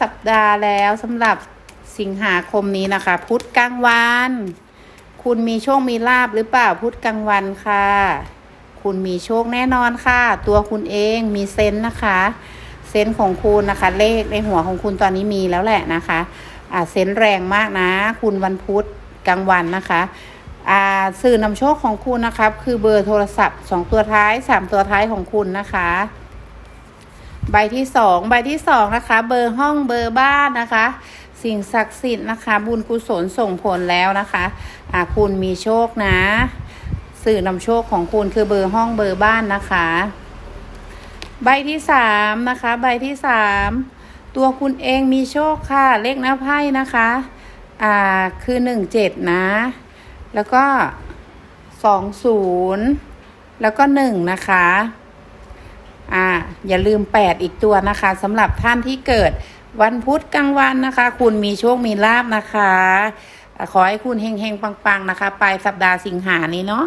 สัปดาห์แล้วสำหรับสิงหาคมนี้นะคะ พุธกลางวัน คุณมีโชคมีลาบหรือเปล่าพุธกลางวันค่ะ คุณมีโชคแน่นอนค่ะ ตัวคุณเองมีเซนส์นะคะ เซนส์ของคุณนะคะ เลขในหัวของคุณตอนนี้มีแล้วแหละนะคะอ่าเซนส์แรงมากนะ คุณวันพุธกลางวันนะคะอ่าสื่อนำโชคของคุณนะครับ คือเบอร์โทรศัพท์สองตัวท้ายสามตัวท้ายของคุณนะคะ ใบที่สองใบที่สองนะคะ เบอร์ห้องเบอร์บ้านนะคะ สิ่งศักดิ์สิทธิ์นะคะ บุญกุศลส่งผลแล้วนะคะอ่าคุณมีโชคนะ สื่อนำโชคของคุณคือเบอร์ห้องเบอร์บ้านนะคะ ใบที่สามนะคะ ใบที่สามตัวคุณเองมีโชคค่ะ เลขหน้าไพ่นะคะอ่าคือหนึ่งเจ็ดนะ แล้วก็สองศูนย์แล้วก็หนึ่งนะคะ อ่าอย่าลืม 8 อีกตัวนะคะสำหรับท่านที่เกิดวันพุธกลางวันนะคะ คุณมีโชคมีลาบนะคะ ขอให้คุณเฮงๆ ปังๆ นะคะ ปลายสัปดาห์สิงหานี้เนาะ